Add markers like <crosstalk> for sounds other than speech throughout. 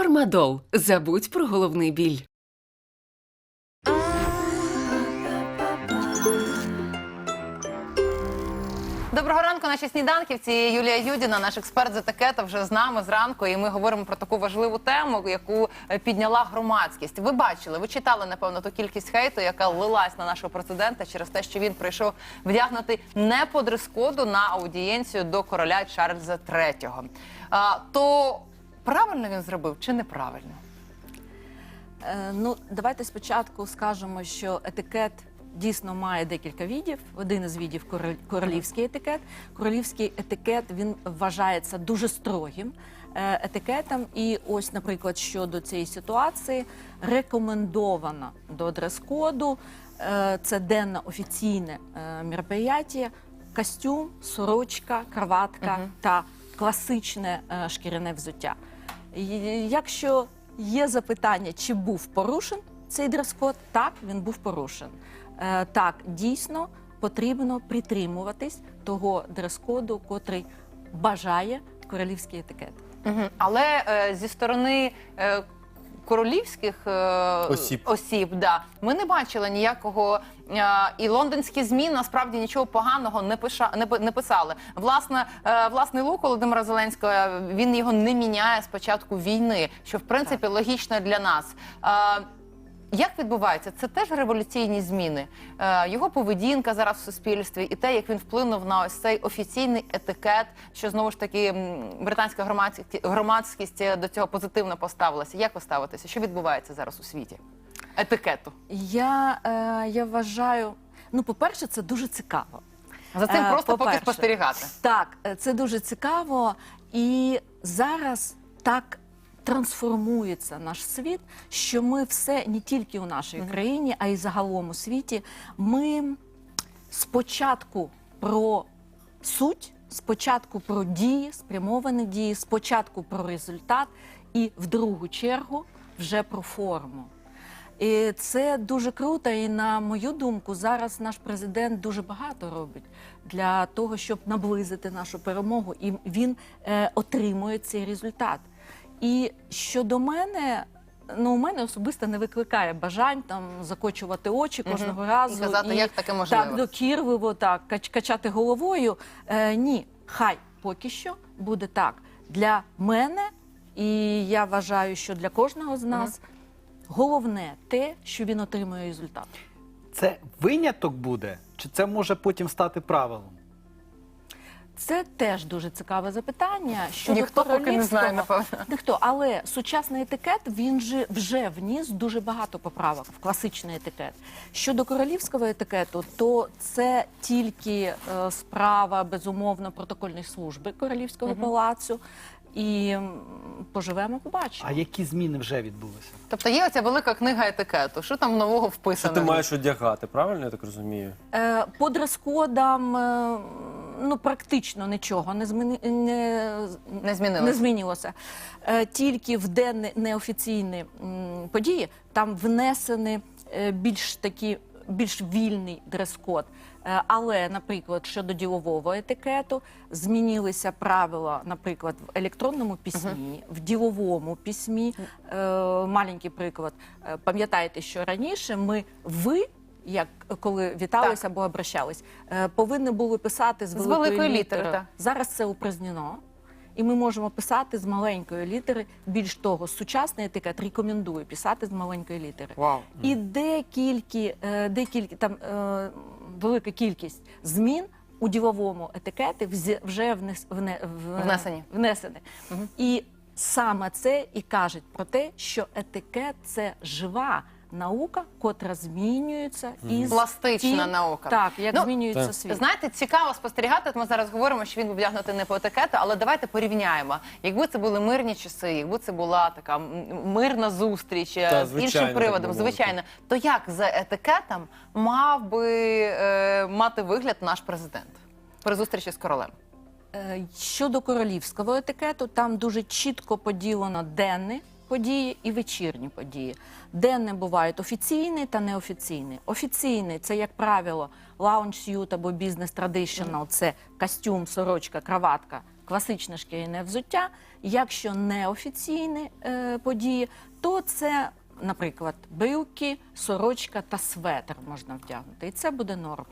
Фармадол. Забудь про головний біль. Доброго ранку, наші сніданківці. Юлія Юдіна, наш експерт з етикету, вже з нами зранку. І ми говоримо про таку важливу тему, яку е, підняла громадськість. Ви бачили, ви читали напевно ту кількість хейту, яка лилась на нашого президента через те, що він прийшов вдягнутий не по дрес-коду на аудієнцію до короля Чарльза III. А, то правильно він зробив чи неправильно? Е, Ну, давайте спочатку скажемо, що етикет дійсно має декілька видів. Один із король- королівський етикет. Королівський етикет він вважається дуже строгим е, етикетом. І ось, наприклад, щодо цієї ситуації, рекомендовано до дрес-коду. е, Це денне офіційне мероприятие, костюм, сорочка, краватка та класичне шкіряне взуття. Якщо є запитання, чи був порушен цей дрес-код, так він був порушен. Е, так, дійсно потрібно притримуватись того дрес-коду, котрий бажає королівський етикет. Угу. Але е, зі сторони е, королівських е, Осіб. осіб да, ми не бачили ніякого. е, і лондонські змі насправді нічого поганого не пиша не, пи- не писали. Власне, е, власний лук Володимира Зеленського він його не міняє з початку війни, що в принципі логічно для нас. Е, як відбувається? Це теж революційні зміни. Е, його поведінка зараз в суспільстві і те, як він вплинув на ось цей офіційний етикет, що знову ж таки британська громадськість, громадськість е, до цього позитивно поставилася. Як ви ставитеся? Що відбувається зараз у світі? Етикету. Я, е, я вважаю, ну, по-перше, це дуже цікаво. За цим Е, просто поки спостерігати. Так, це дуже цікаво. І зараз так трансформується наш світ, що ми все не тільки у нашій країні, а й загалом у світі. Ми спочатку про суть, спочатку про дії, спрямовані дії, спочатку про результат, і в другу чергу вже про форму. І це дуже круто. І на мою думку, зараз наш президент дуже багато робить для того, щоб наблизити нашу перемогу, і він е, отримує цей результат. І щодо мене. Ну, у мене особисто не викликає бажань там закочувати очі кожного разу І казати, як таке можливо. Так, докірливо так кач- качати головою. Е, ні, хай поки що буде так для мене, і я вважаю, що для кожного з нас головне те, що він отримує результат. Це виняток буде, чи це може потім стати правилом? Це теж дуже цікаве запитання. Щодо Ніхто поки не знає, напевно. Ніхто, але сучасний етикет він же вже вніс дуже багато поправок в класичний етикет. Щодо королівського етикету, то це тільки е, справа безумовно протокольної служби королівського палацу. І поживемо, побачимо. А які зміни вже відбулися? Тобто є оця велика книга етикету. Що там нового Що вписано? ти маєш одягати, правильно я так розумію? Е, По дрес-кодам е, ну, практично нічого не, зміни, не, Не змінилося. не змінилося. Е, Тільки в денні неофіційні події там внесені е, більш такі. Більш вільний дрес-код. Е, Але, наприклад, щодо ділового етикету змінилися правила, наприклад, в електронному письмі, в діловому письмі. Е, Маленький приклад. Пам'ятаєте, що раніше ми ви. Як коли віталися або обращались, е, повинні були писати з З великої, великої літери, літери. Зараз це упразднено. І ми можемо писати з маленької літери. Більш того, сучасний етикет рекомендує писати з маленької літери. Вау. І декількі, е, декількі там е, велика кількість змін у діловому етикеті вже внес, вне, в- Внесені. внесені. І саме це і кажуть про те, що етикет це жива наука, котра змінюється із Пластична тим- наука. Так, як Ну, змінюється так. світ. Знаєте, цікаво спостерігати. От Ми зараз говоримо, що він був вдягнутий не по етикету, але давайте порівняємо. Якби це були мирні часи, якби це була така мирна зустріч е, Та, з іншим приводом, звичайно, то як за етикетом мав би е, мати вигляд наш президент при зустрічі з королем? Е, Щодо королівського етикету, там дуже чітко поділено денні події і вечірні події. Денні бувають офіційні та неофіційні. Офіційні це, як правило, лаунж сют або бізнес традишнл, це костюм, сорочка, краватка, класичне шкіряне взуття. Якщо неофіційні е, події, то це, наприклад, брюки, сорочка та светр можна вдягнути. І це буде норм.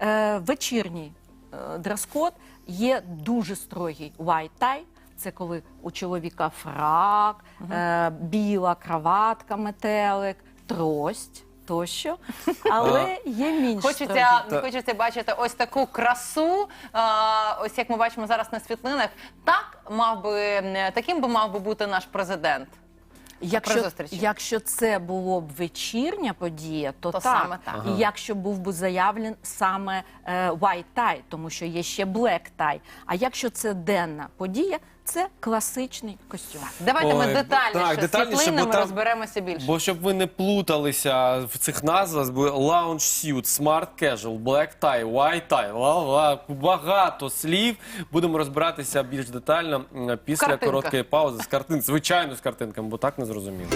Е, вечірній е, дрес-код є дуже строгий white tie. Це коли у чоловіка фрак, е, біла краватка, метелик, трость тощо. <laughs> Але є менш Хочеться. Та- хочеться бачити ось таку красу. А, ось як ми бачимо зараз на світлинах. Так мав би е, таким би мав би бути наш президент. Якщо, якщо це було б вечірня подія, то, То так. саме так. І якщо був би заявлен саме е, white tie, тому що є ще black tie. А якщо це денна подія, це класичний костюм. Давайте ми Ой, детальніше, так, детальніше, світлинами бо там- розберемося більше. Бо щоб ви не плуталися в цих назвах, бо lounge suit, smart casual, black tie, white tie, ла-ла, багато слів. Будемо розбиратися більш детально м, після Картинка. короткої паузи з картин, звичайно, з картинками, бо так не зрозуміло.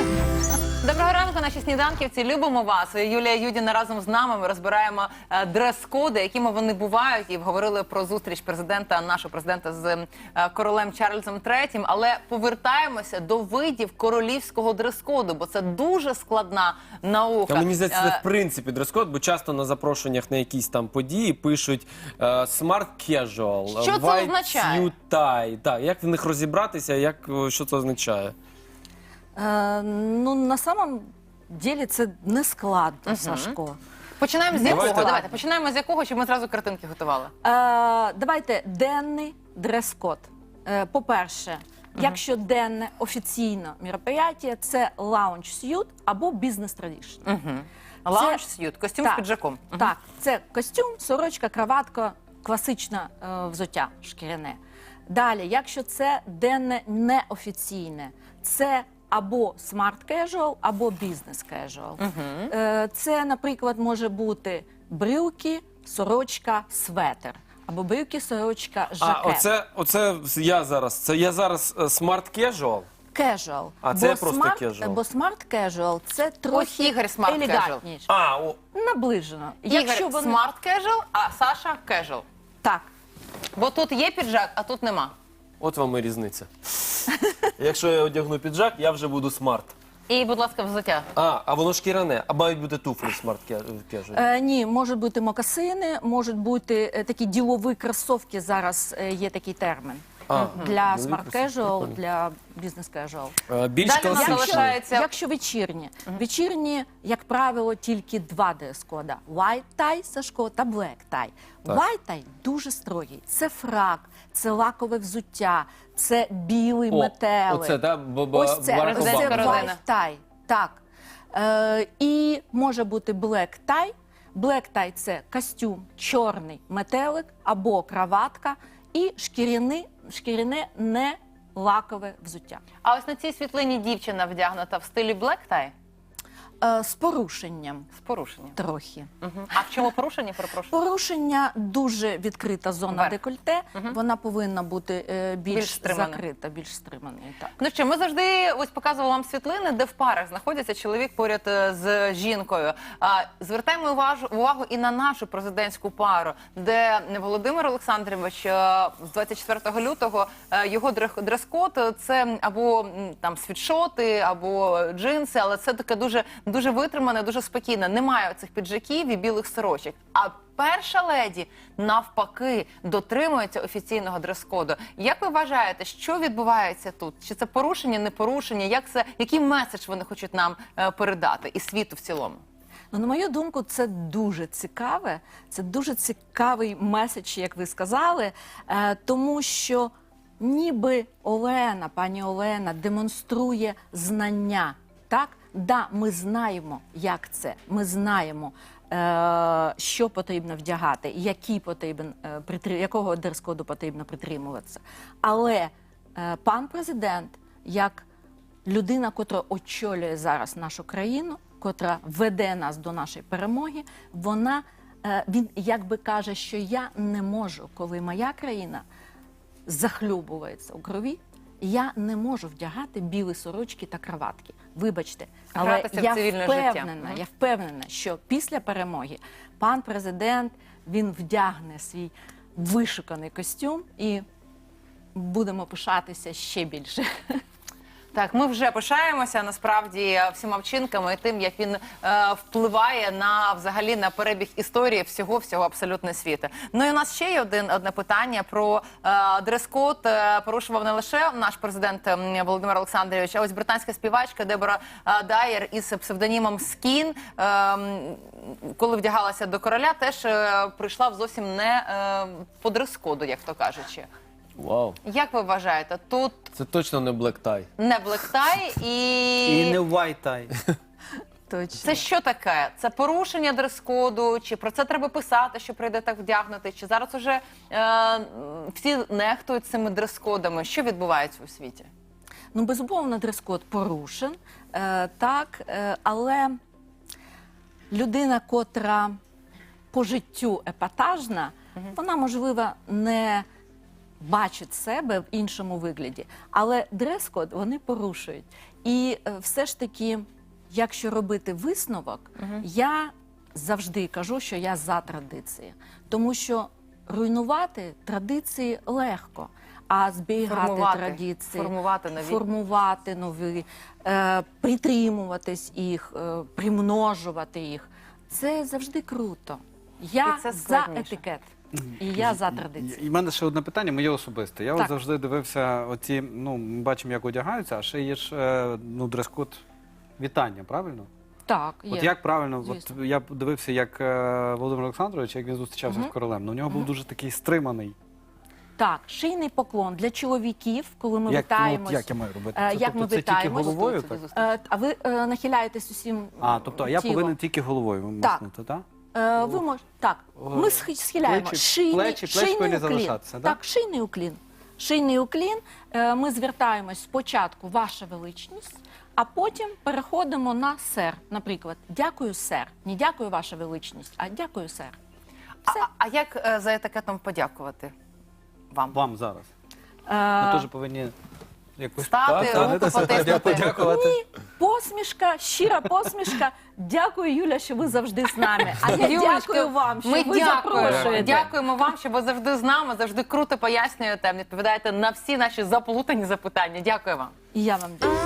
Доброго ранку, наші сніданківці. Любимо вас. Юлія Юдіна разом з нами. Ми розбираємо е, дрес-коди, якими вони бувають, і говорили про зустріч президента, нашого президента з е, королем Чарльзом III. Але повертаємося до видів королівського дрес-коду, бо це дуже складна наука. Та мені здається, це Е, в принципі дрес-код, бо часто на запрошеннях на якісь там події пишуть smart casual, Що це white означає? suit tie. Так, як в них розібратися, як що це означає? Е, ну, на самом ділі це не складно, Сашко. Починаємо з Давайте. якого? Давайте починаємо з якого, щоб ми зразу картинки готували. Е, давайте денний дрес-код. Е, по-перше, якщо денне офіційне мероприятие, це lounge suit або business tradition. Лаунж сьют, костюм з Так. піджаком. Так, це костюм, сорочка, краватка, класичне е, взуття шкіряне. Далі, якщо це денне неофіційне, це або smart casual, або business casual. Е, це, наприклад, може бути брюки, сорочка, светр. Або брюки, сорочка, жакет. А, оце, оце я зараз. Це я зараз е, smart casual. Casual. А це бо просто smart, casual. Бо smart casual це трохи Ігор smart елегантніше. А, о, Наближено. Ігор вони... смарт кежуал, а Саша кежуал. Так. Бо тут є піджак, а тут нема. От вам і різниця. <laughs> Якщо я одягну піджак, я вже буду смарт. І, будь ласка, взуття. А, а воно шкіряне, а мають бути туфлі смарт casual. Е, ні, можуть бути мокасини, можуть бути е, такі ділові кросовки. Зараз е, є такий термін. А, для ділові smart кросовки, casual, для бізнес casual. Е, Більш Далі у нас класично. залишається- Якщо вечірні, вечірні, як правило, тільки два дрес-кода: white tie, Сашко та black tie. Так. White tie дуже строгий. Це фрак, це лакове взуття, це білий метелик. Оце, да, бо, бо, Ось це, Барак ось це Каролина. white tie. Так. Е, і може бути black tie. Black tie – це костюм чорний метелик або краватка і шкіряне, шкіряне не лакове взуття. А ось на цій світлині дівчина вдягнута в стилі black tie Е, з порушенням з порушенням. трохи. Мгм. А в чому порушення? Перепрошую. Порушення дуже відкрита зона Верх. декольте. Вона повинна бути е, більш, Більш стримана. закрита, більш стриманою. Так. Ну що, ми завжди ось показували вам світлини, де в парах знаходиться чоловік поряд е, з жінкою. А, звертаємо увагу, увагу і на нашу президентську пару, де Володимир Олександрович е, з 24 лютого е, його дрех- дрес-код е, це або м, там світшоти, або джинси, але це таке дуже дуже витримане, дуже спокійне. Немає цих піджаків і білих сорочок. А перша леді навпаки дотримується офіційного дрес-коду. Як ви вважаєте, що відбувається тут? Чи це порушення, не порушення? Як це який меседж вони хочуть нам е, передати і світу в цілому? Ну, на мою думку, це дуже цікаве. Це дуже цікавий меседж, як ви сказали, е, тому що ніби Олена, пані Олена, демонструє знання. Так, да, ми знаємо, як це. Ми знаємо, е, що потрібно вдягати, який потрібен, е, якого дрес-коду потрібно притримуватися. Але е, пан президент, як людина, котра очолює зараз нашу країну, котра веде нас до нашої перемоги, вона е, він якби каже, що я не можу, коли моя країна захлюбується у крові. Я не можу вдягати білі сорочки та краватки. Вибачте, але Гратися в я цивільне життя. впевнена, Мгм. я впевнена, що після перемоги пан президент він вдягне свій вишуканий костюм і будемо пишатися ще більше. Так, ми вже пишаємося насправді всіма вчинками і тим, як він е, впливає на взагалі на перебіг історії всього всього абсолютно світу. Ну і у нас ще є один одне питання про е, дрес-код. Е, порушував не лише наш президент Володимир Олександрович, а ось британська співачка Дебора е, Дайер із псевдонімом Скін, е, коли вдягалася до короля, теж е, прийшла в зовсім не е, по дрес-коду, як то кажучи. Вау. Як ви вважаєте, тут Це точно не Black Tie. не блектай і, І не white tie. <laughs> Точно. це що таке? Це порушення дрес-коду? Чи про це треба писати, що прийде так вдягнути? Чи зараз уже е, всі нехтують цими дрес-кодами? Що відбувається у світі? Ну, безумовно, дрес-код порушен, е, так, е, але людина, котра по життю епатажна, вона, можливо, не бачить себе в іншому вигляді. Але дрес-код вони порушують. І е, все ж таки, якщо робити висновок, я завжди кажу, що я за традиції, тому що руйнувати традиції легко. А зберігати Формувати, традиції, формувати нові. формувати нові, е, притримуватись їх, е, примножувати їх. Це завжди круто. Я І це за складніше. етикет. І я за традиції. І в мене ще одне питання, моє особисте. Я от Так. завжди дивився оці, ну, ми бачимо, як одягаються, а ще є ж е, ну, дрес-код вітання, правильно? Так, є. От як правильно, от Звісно. я дивився, як е, Володимир Олександрович, як він зустрічався з королем. Ну, у нього був дуже такий стриманий. Так, шийний поклон для чоловіків, коли ми як, ну, вітаємось. от як я маю робити? Е, Це, як тобто, ми це тільки вітаємось, головою, так? Е, а ви е, нахиляєтесь усім А, тобто я тілом. повинен тільки головою Так. махнути, так? Е, ви мож... Так, ми схи- схиляємо. Плечі- шийний, плечі- плечі шийний повинні уклін. залишатися, да? Так, шийний уклін. Шийний уклін. Е, Ми звертаємось спочатку, ваша величність, а потім переходимо на сер. Наприклад, дякую, сер. Не дякую, ваша величність, а дякую, сер. А, Все. а- як е, за етикетом подякувати вам? Вам зараз. Е, Ми теж повинні якось Стати, Так, руку так, потиснути. подякувати. Ні, посмішка, щира посмішка. Дякую, Юля, що ви завжди з нами. А я Юлечка, дякую вам, що ми ви дякуємо. запрошуєте. Дякуємо вам, що ви завжди з нами, завжди круто пояснюєте, відповідаєте на всі наші заплутані запитання. Дякую вам. І я вам дякую.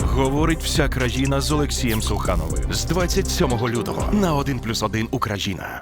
Говорить вся країна з Олексієм Сухановим з 27 лютого на 1+,1 Україна.